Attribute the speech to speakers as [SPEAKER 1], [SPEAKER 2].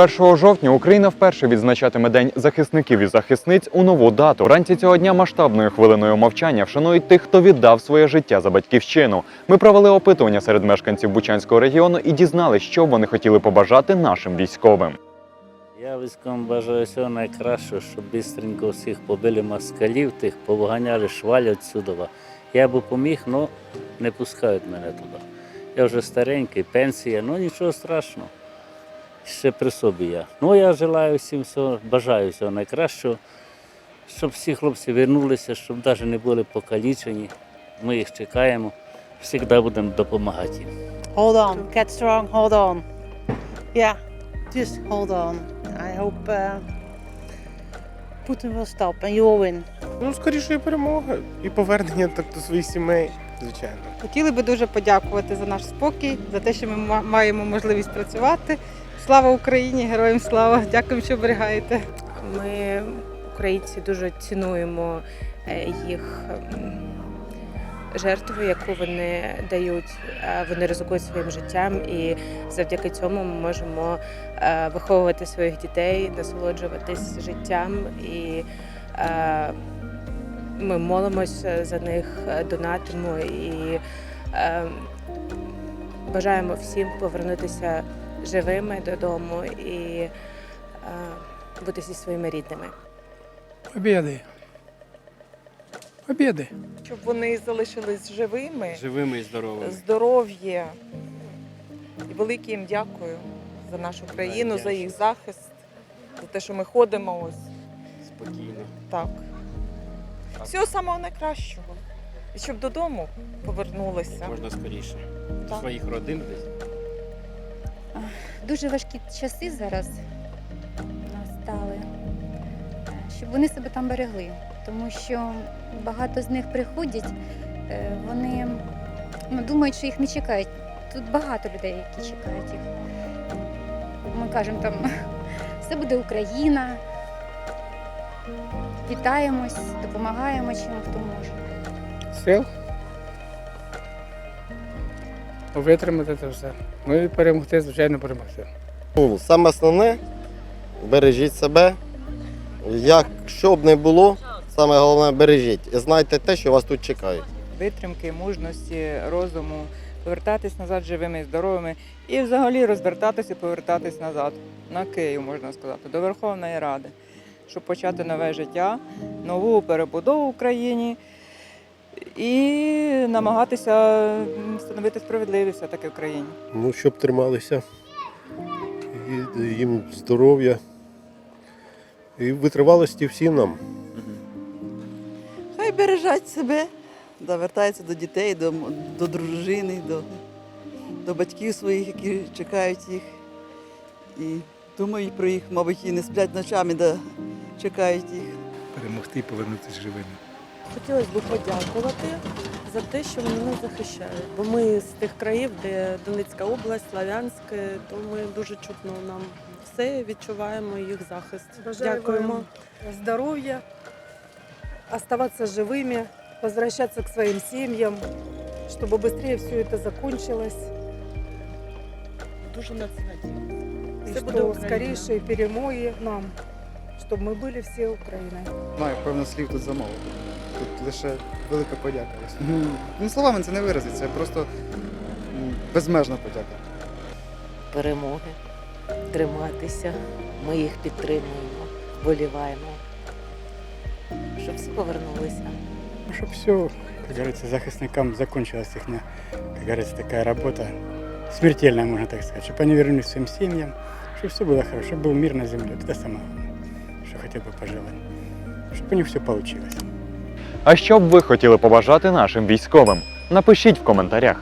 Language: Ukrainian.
[SPEAKER 1] 1 жовтня Україна вперше відзначатиме День захисників і захисниць у нову дату. Вранці цього дня масштабною хвилиною мовчання вшанують тих, хто віддав своє життя за батьківщину. Ми провели опитування серед мешканців Бучанського регіону і дізналися, що вони хотіли побажати нашим військовим.
[SPEAKER 2] Я військовим бажаю всього найкращого, щоб бистренько всіх побили москалів, тих повганяли шваль відсюдова. Я би поміг, але не пускають мене туди. Я вже старенький, пенсія, ну нічого страшного. Ще при собі я. Ну я желаю всім всього, бажаю всього найкращого, щоб всі хлопці вернулися, щоб навіть не були покалічені. Ми їх чекаємо, завжди будемо допомагати їм.
[SPEAKER 3] Hold on, get strong, hold on. Yeah, just hold on. I hope uh, Putin will stop and you will win.
[SPEAKER 4] Ну, скоріше перемога і повернення так до своїх сімей, звичайно.
[SPEAKER 5] Хотіли би дуже подякувати за наш спокій, за те, що ми маємо можливість працювати. Слава Україні, героям слава! Дякую, що оберігаєте.
[SPEAKER 6] Ми, українці, дуже цінуємо е, їх жертву, яку вони дають. Вони ризикують своїм життям, і завдяки цьому ми можемо е, виховувати своїх дітей, насолоджуватись життям. І е, ми молимося за них, е, донатимо і е, бажаємо всім повернутися живими додому і е, бути зі своїми рідними.
[SPEAKER 7] Победы. Победы.
[SPEAKER 8] щоб вони залишились живими,
[SPEAKER 4] Живими і здоровими.
[SPEAKER 8] здоров'я. І велике їм дякую за нашу країну, за їх захист, за те, що ми ходимо ось
[SPEAKER 4] Спокійно.
[SPEAKER 8] так. Всього самого найкращого. І щоб додому повернулися.
[SPEAKER 4] Можна скоріше. До
[SPEAKER 8] Так.
[SPEAKER 4] своїх родин десь.
[SPEAKER 9] дуже важкі часи зараз настали, щоб вони себе там берегли. Тому що багато з них приходять, е, вони ну, думають, що їх не чекають. Тут багато людей, які чекають їх. Ми кажемо там, все буде Україна. Вітаємось, допомагаємо чим хто може.
[SPEAKER 7] Сил. Витримати це все. Ну і перемогти, звичайно, перемогти.
[SPEAKER 10] Ну, саме основне бережіть себе. Як що б не було, саме головне бережіть. І знайте те, що вас тут чекає.
[SPEAKER 5] Витримки, мужності, розуму, повертатись назад живими здоровими і взагалі розвертатися і повертатись назад на Київ, можна сказати, до Верховної Ради, щоб почати нове життя, нову перебудову в Україні і намагатися встановити справедливість все-таки в країні.
[SPEAKER 11] Ну, щоб трималися, і їм здоров'я і витривалості всім нам.
[SPEAKER 3] Хай бережать себе, да, вертаються до дітей, до, до дружини, до, до батьків своїх, які чекають їх. І думають про їх, мабуть, і не сплять ночами, да, чекають їх.
[SPEAKER 7] Перемогти і повернутися живими.
[SPEAKER 6] Хотілося б подякувати за те, що вони нас захищають. Бо ми з тих країв, де Донецька область, Славянськ, то ми дуже чутно нам все відчуваємо їх захист. Дякуємо.
[SPEAKER 5] Здоров'я, оставаться живыми, возвращаться к своим семьям, чтобы быстрее все это закончилось.
[SPEAKER 6] Дуже надсилати.
[SPEAKER 5] И
[SPEAKER 6] Все буде
[SPEAKER 5] что
[SPEAKER 6] Україна.
[SPEAKER 5] скорейшие перемоги нам, чтобы мы были все Украиной.
[SPEAKER 7] Маю певно слів тут замало. Тут лише велика подяка. Ну, словами це не виразиться, просто безмежна подяка.
[SPEAKER 6] Перемоги, триматися. Ми їх підтримуємо, вболіваємо. Щоб всі повернулися.
[SPEAKER 7] Щоб все, как говорится, захисникам закончилась их, как говорится, такая работа смертельная, можно так сказать. Чтобы они вернулись к своим семьям, чтобы все было хорошо, чтобы был мир на земле. Это самое главное, хотів би пожили, щоб у них все вийшло.
[SPEAKER 1] А що б ви хотіли побажати нашим військовим? Напишіть в коментарях.